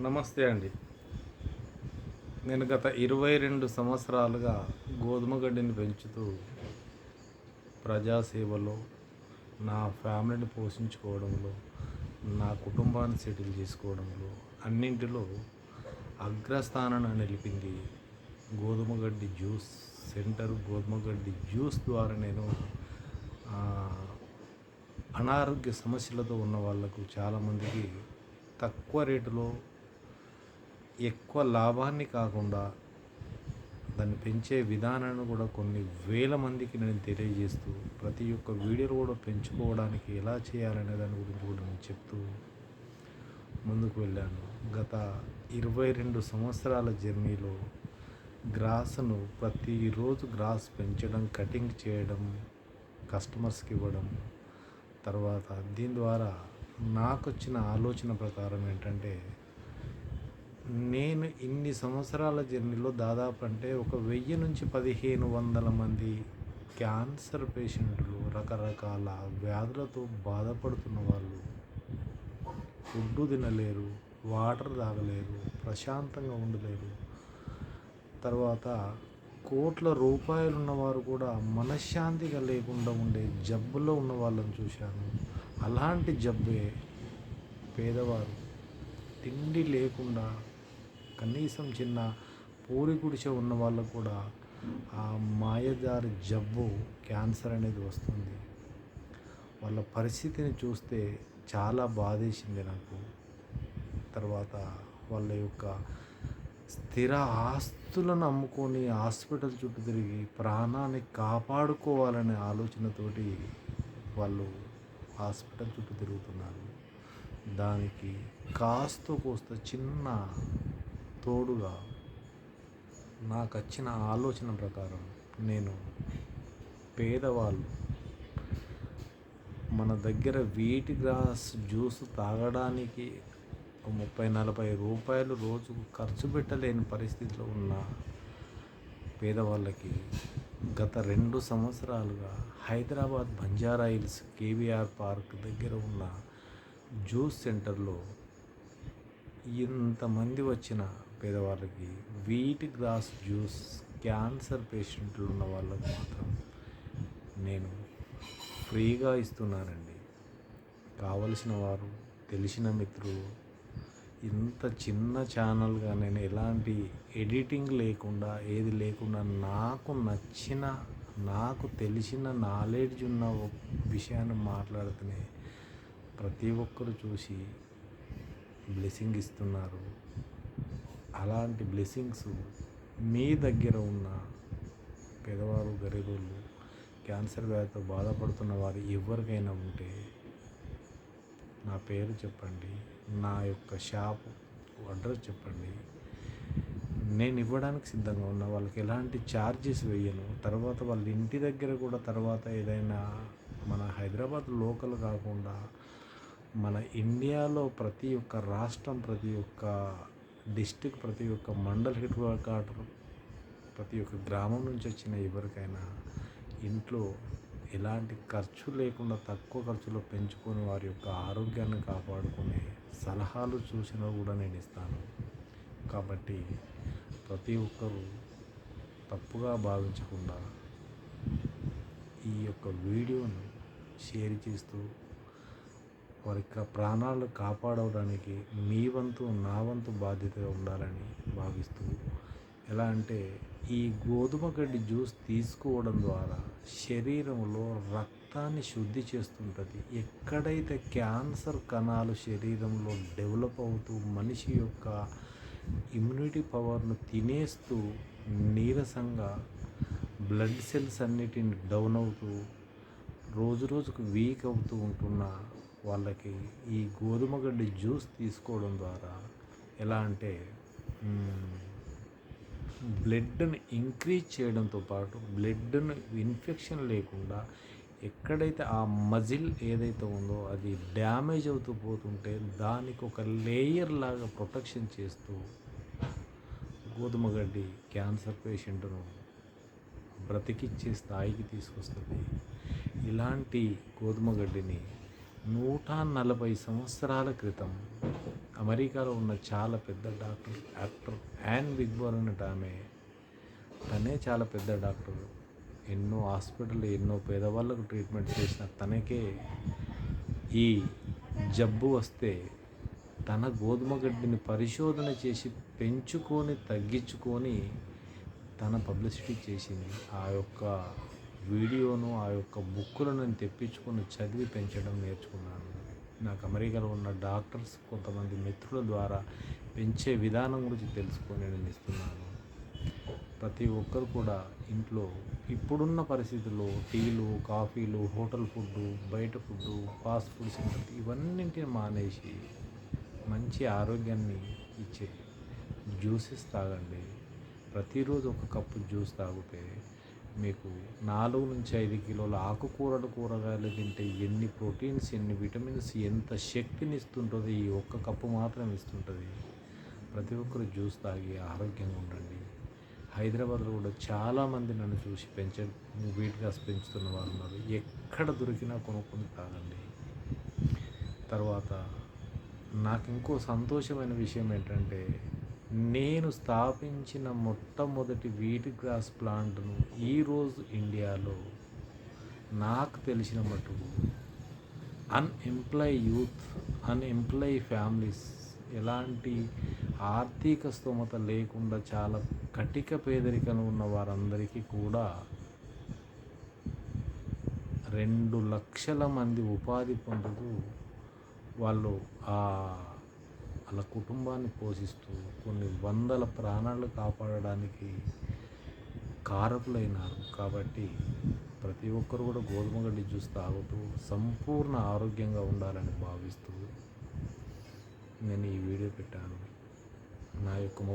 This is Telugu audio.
నమస్తే అండి. నేను గత ఇరవై రెండు సంవత్సరాలుగా గోధుమ గడ్డిని పెంచుతూ ప్రజాసేవలో నా ఫ్యామిలీని పోషించుకోవడంలో నా కుటుంబాన్ని సెటిల్ చేసుకోవడంలో అన్నింటిలో అగ్రస్థానాన్ని నిలిపింది గోధుమ గడ్డి జ్యూస్ సెంటర్. గోధుమ గడ్డి జ్యూస్ ద్వారా నేను అనారోగ్య సమస్యలతో ఉన్న వాళ్ళకు చాలామందికి తక్కువ రేటులో ఎక్కువ లాభాన్ని కాకుండా దాన్ని పెంచే విధానాన్ని కూడా కొన్ని వేల మందికి నేను తెలియజేస్తూ ప్రతి ఒక్క వీడియోలు కూడా పెంచుకోవడానికి ఎలా చేయాలనే దాని గురించి కూడా నేను చెప్తూ ముందుకు వెళ్ళాను. గత ఇరవై రెండు సంవత్సరాల జర్నీలో గ్రాస్ను ప్రతిరోజు గ్రాస్ పెంచడం కటింగ్ చేయడం కస్టమర్స్కి ఇవ్వడం తర్వాత దీని ద్వారా నాకు వచ్చిన ఆలోచన ప్రకారం ఏంటంటే నేను ఇన్ని సంవత్సరాల జర్నీలో దాదాపు అంటే ఒక వెయ్యి నుంచి పదిహేను వందల మంది క్యాన్సర్ పేషెంట్లు రకరకాల వ్యాధులతో బాధపడుతున్న వాళ్ళు. ఫుడ్ తినలేరు వాటర్ తాగలేరు ప్రశాంతంగా ఉండలేరు. తర్వాత కోట్ల రూపాయలు ఉన్నవారు కూడా మనశ్శాంతిగా లేకుండా ఉండే జబ్బులో ఉన్న వాళ్ళని చూశాను. అలాంటి జబ్బే పేదవారు. తిండి లేకుండా కనీసం చిన్న పూరి గుడిసె ఉన్న వాళ్ళకు కూడా ఆ మాయదారి జబ్బు క్యాన్సర్ అనేది వస్తుంది. వాళ్ళ పరిస్థితిని చూస్తే చాలా బాధేసింది నాకు. తర్వాత వాళ్ళ యొక్క స్థిర ఆస్తులను అమ్ముకొని హాస్పిటల్ చుట్టూ తిరిగి ప్రాణాన్ని కాపాడుకోవాలనే ఆలోచనతోటి వాళ్ళు హాస్పిటల్ చుట్టూ తిరుగుతున్నారు. దానికి కాస్త కోస్త చిన్న తోడుగా నాకు వచ్చిన ఆలోచన ప్రకారం నేను పేదవాళ్ళు. మన దగ్గర వీటి గ్లాస్ జ్యూస్ తాగడానికి ముప్పై నలభై రూపాయలు రోజుకు ఖర్చు పెట్టలేని పరిస్థితిలో ఉన్న పేదవాళ్ళకి గత రెండు సంవత్సరాలుగా Hyderabad Banjara Hills KVR Park దగ్గర ఉన్న జ్యూస్ సెంటర్లో ఇంతమంది వచ్చిన పేదవాళ్ళకి వీట్ గ్రాస్ జ్యూస్ క్యాన్సర్ పేషెంట్లు ఉన్న వాళ్ళకు మాత్రం నేను ఫ్రీగా ఇస్తున్నానండి. కావలసిన వారు తెలిసిన మిత్రులు ఇంత చిన్న ఛానల్గా నేను ఎలాంటి ఎడిటింగ్ లేకుండా ఏది లేకుండా నాకు నచ్చిన నాకు తెలిసిన నాలెడ్జ్ ఉన్న విషయాన్ని మాట్లాడుతూనే ప్రతి ఒక్కరు చూసి బ్లెస్సింగ్ ఇస్తున్నారు. అలాంటి బ్లెస్సింగ్స్ మీ దగ్గర ఉన్న పేదవారు గరీబులు క్యాన్సర్ వ్యాధితో బాధపడుతున్న వారు ఎవరికైనా ఉంటే నా పేరు చెప్పండి నా యొక్క షాప్ అడ్రస్ చెప్పండి. నేను ఇవ్వడానికి సిద్ధంగా ఉన్నా వాళ్ళకి ఎలాంటి ఛార్జెస్ వేయను. తర్వాత వాళ్ళ ఇంటి దగ్గర కూడా తర్వాత ఏదైనా మన హైదరాబాద్ లోకల్ కాకుండా మన ఇండియాలో ప్రతి ఒక్క రాష్ట్రం ప్రతి ఒక్క డిస్టిక్ ప్రతి ఒక్క మండల్ హెడ్ క్వార్టర్ ప్రతి ఒక్క గ్రామం నుంచి వచ్చిన ఎవరికైనా ఇంట్లో ఎలాంటి ఖర్చు లేకుండా తక్కువ ఖర్చులో పెంచుకొని వారి యొక్క ఆరోగ్యాన్ని కాపాడుకునే సలహాలు సూచనలు కూడా నేను ఇస్తాను. కాబట్టి ప్రతి ఒక్కరూ తప్పుగా భావించకుండా ఈ యొక్క వీడియోను షేర్ చేస్తూ వారి యొక్క ప్రాణాలు కాపాడడానికి మీ వంతు నా వంతు బాధ్యతగా ఉండాలని భావిస్తూ ఎలా అంటే ఈ గోధుమ గడ్డి జ్యూస్ తీసుకోవడం ద్వారా శరీరంలో రక్తాన్ని శుద్ధి చేస్తుంటుంది. ఎక్కడైతే క్యాన్సర్ కణాలు శరీరంలో డెవలప్ అవుతూ మనిషి యొక్క ఇమ్యూనిటీ పవర్ను తినేస్తూ నీరసంగా బ్లడ్ సెల్స్ అన్నిటిని డౌన్ అవుతూ రోజు రోజుకు వీక్ అవుతూ ఉంటున్న వాళ్ళకి ఈ గోధుమ గడ్డి జ్యూస్ తీసుకోవడం ద్వారా ఎలా అంటే బ్లడ్ను బ్లడ్ని ఇంక్రీజ్ చేయడంతో పాటు బ్లడ్ను ఇన్ఫెక్షన్ లేకుండా ఎక్కడైతే ఆ మజిల్ ఏదైతే ఉందో అది డ్యామేజ్ అవుతూ పోతుంటే దానికి ఒక లేయర్ లాగా ప్రొటెక్షన్ చేస్తూ గోధుమ గడ్డి క్యాన్సర్ పేషెంట్ను బ్రతికిచ్చే స్థాయికి తీసుకొస్తుంది. ఇలాంటి గోధుమ గడ్డిని నూట నలభై సంవత్సరాల క్రితం అమెరికాలో ఉన్న చాలా పెద్ద doctor actor an big ball అన్నట్టు ఆమె తనే చాలా పెద్ద డాక్టర్. ఎన్నో హాస్పిటల్ ఎన్నో పేదవాళ్ళకు ట్రీట్మెంట్ చేసిన తనకే ఈ జబ్బు వస్తే తన గోధుమ గడ్డిని పరిశోధన చేసి పెంచుకొని తగ్గించుకొని తన పబ్లిసిటీ చేసింది. ఆ యొక్క వీడియోను ఆ యొక్క బుక్కులను నేను తెప్పించుకొని చదివి పెంచడం నేర్చుకున్నాను. నాకు అమెరికాలో ఉన్న డాక్టర్స్ కొంతమంది మిత్రుల ద్వారా పెంచే విధానం గురించి తెలుసుకొని నేను ఇస్తున్నాను. ప్రతి ఒక్కరు కూడా ఇంట్లో ఇప్పుడున్న పరిస్థితుల్లో టీలు కాఫీలు హోటల్ ఫుడ్ బయట ఫుడ్ ఫాస్ట్ ఫుడ్ సెంటర్ ఇవన్నింటిని మానేసి మంచి ఆరోగ్యాన్ని ఇచ్చే జ్యూసెస్ తాగండి. ప్రతిరోజు ఒక కప్పు జ్యూస్ తాగితే మీకు నాలుగు నుంచి ఐదు కిలోల ఆకుకూరలు కూరగాయలు తింటే ఎన్ని ప్రోటీన్స్ ఎన్ని విటమిన్స్ ఎంత శక్తిని ఇస్తుంటుంది? ఈ ఒక్క కప్పు మాత్రం ఇస్తుంటుంది. ప్రతి ఒక్కరు జ్యూస్ తాగి ఆరోగ్యంగా ఉండండి. హైదరాబాద్లో కూడా చాలామంది నన్ను చూసి పెంచ వెయిట్ పెంచుతున్న వారు ఉన్నారు. ఎక్కడ దొరికినా కొనుక్కొని తాగండి. తర్వాత నాకు ఇంకో సంతోషమైన విషయం ఏంటంటే నేను స్థాపించిన మొట్టమొదటి వీట్ గ్రాస్ ప్లాంట్ను ఈరోజు ఇండియాలో నాకు తెలిసిన మటుకు అన్ఎంప్లాయ్ యూత్ అన్ఎంప్లాయ్ ఫ్యామిలీస్ ఎలాంటి ఆర్థిక స్తోమత లేకుండా చాలా కటిక పేదరికంలో ఉన్న వారందరికీ కూడా రెండు లక్షల మంది ఉపాధి పొందుతూ వాళ్ళు ఆ వాళ్ళ కుటుంబాన్ని పోషిస్తూ కొన్ని వందల ప్రాణాలు కాపాడడానికి కారకులైనారు. కాబట్టి ప్రతి ఒక్కరు కూడా గోధుమ గడ్డి జ్యూస్ తాగుతూ సంపూర్ణ ఆరోగ్యంగా ఉండాలని భావిస్తూ నేను ఈ వీడియో పెట్టాను. నా యొక్క మొ-